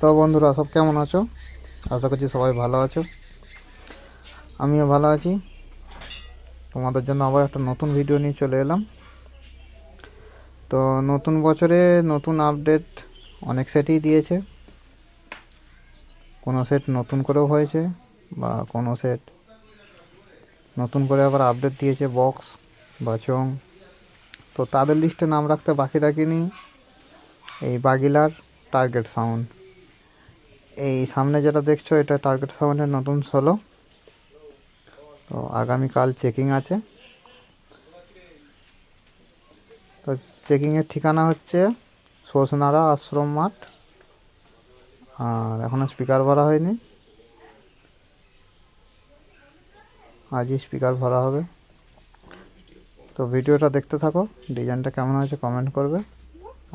তো বন্ধুরা, সব কেমন আছো? আশা করছি সবাই ভালো আছো। আমিও ভালো আছি। তোমাদের জন্য আবার একটা নতুন ভিডিও নিয়ে চলে এলাম। তো নতুন বছরে নতুন আপডেট অনেক সেটই দিয়েছে। কোনো সেট নতুন করেও হয়েছে বা কোনো সেট নতুন করে আবার আপডেট দিয়েছে বক্স বা চং তো তাদের লিস্টে নাম রাখতে বাকি রাখিনি। এই বাগিলার টার্গেট সাউন্ড এই সামনে যেটা দেখছ, এটা টার্গেট সাউন্ডের নতুন সোলো তো আগামীকাল চেকিং আছে। তো চেকিংয়ের ঠিকানা হচ্ছে সোসনারা আশ্রম মাঠ। আর এখনও স্পিকার ভরা হয়নি। আজই স্পিকার ভরা হবে। তো ভিডিওটা দেখতে থাকো। ডিজাইনটা কেমন হয়েছে কমেন্ট করবে।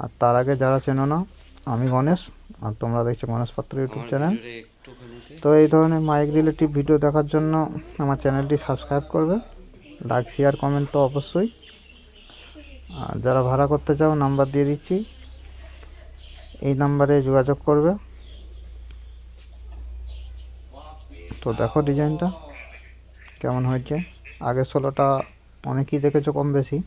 আর তার আগে যারা চেনো না আমি গণেশ আর তোমরা দেখছ গণেশ পাত্র ইউটিউব চ্যানেল। তো এই ধরনের মাইক রিলেটিভ ভিডিও দেখার জন্য আমার চ্যানেলটি সাবস্ক্রাইব করবে। লাইক শেয়ার কমেন্ট তো অবশ্যই। আর যারা ভাড়া করতে চাও নাম্বার দিয়ে দিচ্ছি। এই নাম্বারে যোগাযোগ করবে। তো দেখো ডিজাইনটা কেমন হয়েছে। আগের ষোলোটা অনেকেই দেখেছ কম বেশি।